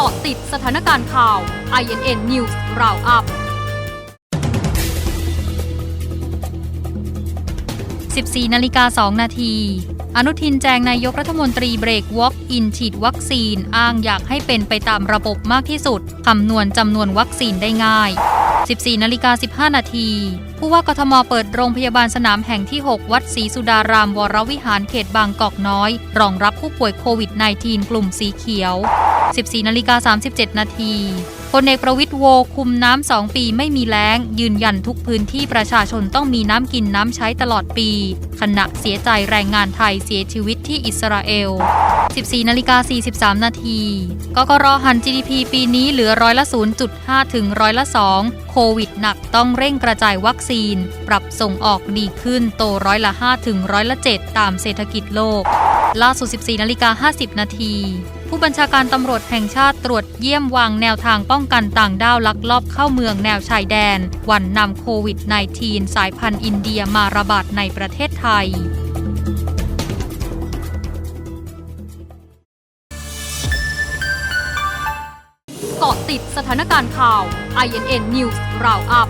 เกาะติดสถานการณ์ข่าว INN News Roundup 14นาฬิกา2นาที อนุทินแจงนายกรัฐมนตรีเบรกวอล์กอินฉีดวัคซีนอ้างอยากให้เป็นไปตามระบบมากที่สุด คำนวณจำนวนวัคซีนได้ง่าย 14นาฬิกา15 นาที ผู้ว่ากทมเปิดโรงพยาบาลสนามแห่งที่ 6 วัดศรีสุดารามวรวิหารเขตบางกอกน้อย รองรับผู้ป่วยโควิด -19 กลุ่มสีเขียว 14นาฬิกา37 นาทีพลเอกประวิทย์โวคุมน้ำสองปีไม่มีแล้ง ยืนยันทุกพื้นที่ประชาชนต้องมีน้ำกินน้ำใช้ตลอดปี ขณะเสียใจแรงงานไทยเสียชีวิตที่อิสราเอล 14นาฬิกา43 นาทีกกรหัน GDP ปีนี้เหลือร้อยละ 0.5 ถึงร้อยละ 2 โควิดหนักต้องเร่งกระจายวัคซีน ปรับส่งออกดีขึ้นโตร้อยละ 5 ถึงร้อยละ 7 ตามเศรษฐกิจโลก ล่าสุด 14นาฬิกา50 นาที ผู้บัญชาการตำรวจแห่งชาติตรวจเยี่ยมวางแนวทางป้องกันต่างด้าวลักลอบเข้าเมืองแนวชายแดน วันนำโควิด -19 สายพันธุ์อินเดียมาระบาดในประเทศไทยเกาะติดสถานการณ์ข่าว INN News Roundup